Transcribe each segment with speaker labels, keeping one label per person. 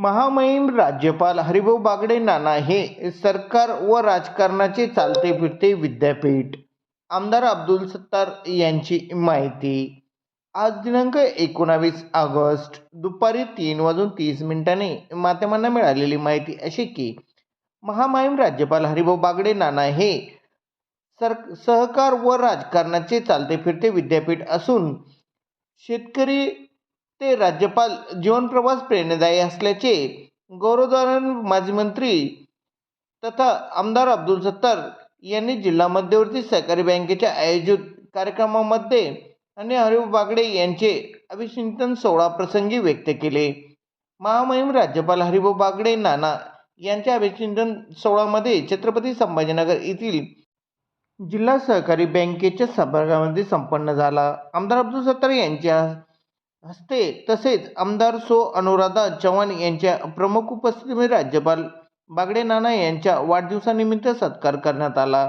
Speaker 1: महामहिम राज्यपाल हरिभाऊ बागडे नाना हे सरकार व राजकारणाचे चालते फिरते विद्यापीठ. आमदार अब्दुल सत्तार यांची माहिती. आज दिनांक एकोणावीस ऑगस्ट दुपारी तीन वाजून तीस मिनिटांनी माध्यमांना मिळालेली माहिती अशी की महामहिम राज्यपाल हरिभाऊ बागडे नाना हे सर सहकार व राजकारणाचे चालते फिरते विद्यापीठ असून शेतकरी ते राज्यपाल जीवनप्रवास प्रेरणादायी असल्याचे गौरवदारण माजी मंत्री तथा आमदार अब्दुल सत्तार यांनी जिल्हा मध्यवर्ती सहकारी बँकेच्या आयोजित कार्यक्रमामध्ये आणि हरिभाऊ बागडे यांचे अभिचिंतन सोहळा प्रसंगी व्यक्त केले. महामहिम राज्यपाल हरिभाऊ बागडे नाना यांच्या अभिचिंतन सोहळ्यामध्ये छत्रपती संभाजीनगर येथील जिल्हा सहकारी बँकेच्या सभागृहामध्ये संपन्न झाला. आमदार अब्दुल सत्तार यांच्या हस्ते तसेच आमदार सो अनुराधा चव्हाण यांच्या प्रमुख उपस्थितीमध्ये राज्यपाल बागडे नाना यांच्या वाढदिवसानिमित्त सत्कार करण्यात आला.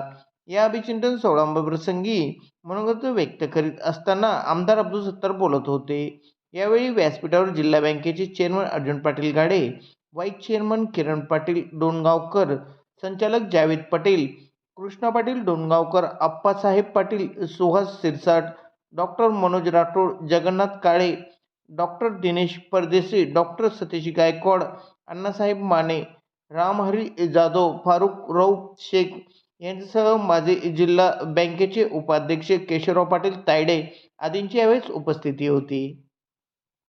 Speaker 1: या अभिचिंतन सोहळ्याप्रसंगी मनोगत व्यक्त करीत असताना आमदार अब्दुल सत्तार बोलत होते. यावेळी व्यासपीठावर जिल्हा बँकेचे chairman Arjun Patil Gade vice chairman Kiran Patil Dongaonkar संचालक Javed Patel Krishna Patil Dongaonkar Appasaheb Patil Suhas Sirsat doctor Manoj Rathod Jagannath Kale doctor Dinesh Pardeshi doctor Satish Gaikwad Annasaheb Mane Ramhari Jadhav Farukh Rauf Shaikh यांच्यासह माझे जिल्हा बँकेचे उपाध्यक्ष केशवराव पाटील तायडे आदींची यावेळेस उपस्थिती होती.